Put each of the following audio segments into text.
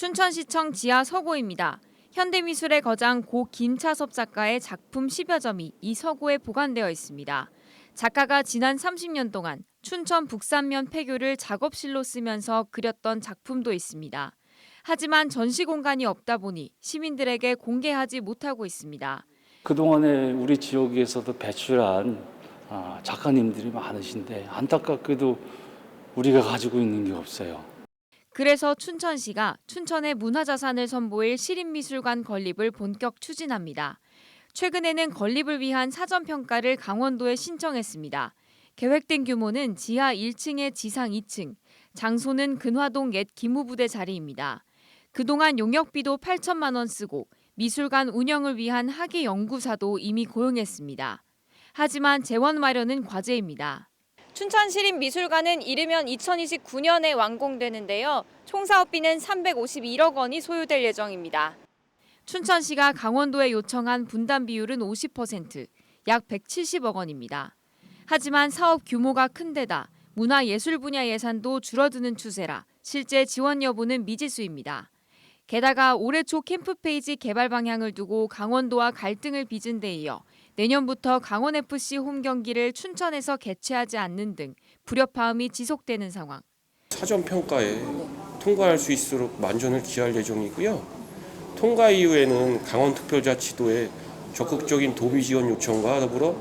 춘천시청 지하 서고입니다. 현대미술의 거장 고 김차섭 작가의 작품 10여 점이 이 서고에 보관되어 있습니다. 작가가 지난 30년 동안 춘천 북산면 폐교를 작업실로 쓰면서 그렸던 작품도 있습니다. 하지만 전시 공간이 없다 보니 시민들에게 공개하지 못하고 있습니다. 그동안에 우리 지역에서도 배출한 아, 작가님들이 많으신데 안타깝게도 우리가 가지고 있는 게 없어요. 그래서 춘천시가 춘천의 문화자산을 선보일 시립미술관 건립을 본격 추진합니다. 최근에는 건립을 위한 사전평가를 강원도에 신청했습니다. 계획된 규모는 지하 1층에 지상 2층, 장소는 근화동 옛 기무부대 자리입니다. 그동안 용역비도 8천만 원 쓰고 미술관 운영을 위한 학예 연구사도 이미 고용했습니다. 하지만 재원 마련은 과제입니다. 춘천시립미술관은 이르면 2029년에 완공되는데요. 총 사업비는 351억 원이 소요될 예정입니다. 춘천시가 강원도에 요청한 분담 비율은 50%, 약 170억 원입니다. 하지만 사업 규모가 큰 데다 문화예술 분야 예산도 줄어드는 추세라 실제 지원 여부는 미지수입니다. 게다가 올해 초 캠프 페이지 개발 방향을 두고 강원도와 갈등을 빚은 데 이어 내년부터 강원FC 홈 경기를 춘천에서 개최하지 않는 등 불협화음이 지속되는 상황. 사전 평가에 통과할 수 있도록 만전을 기할 예정이고요. 통과 이후에는 강원특별자치도에 적극적인 도비 지원 요청과 더불어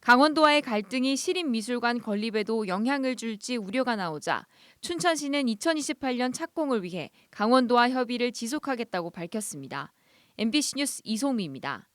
강원도와의 갈등이 시립미술관 건립에도 영향을 줄지 우려가 나오자 춘천시는 2028년 착공을 위해 강원도와 협의를 지속하겠다고 밝혔습니다. MBC 뉴스 이소미입니다.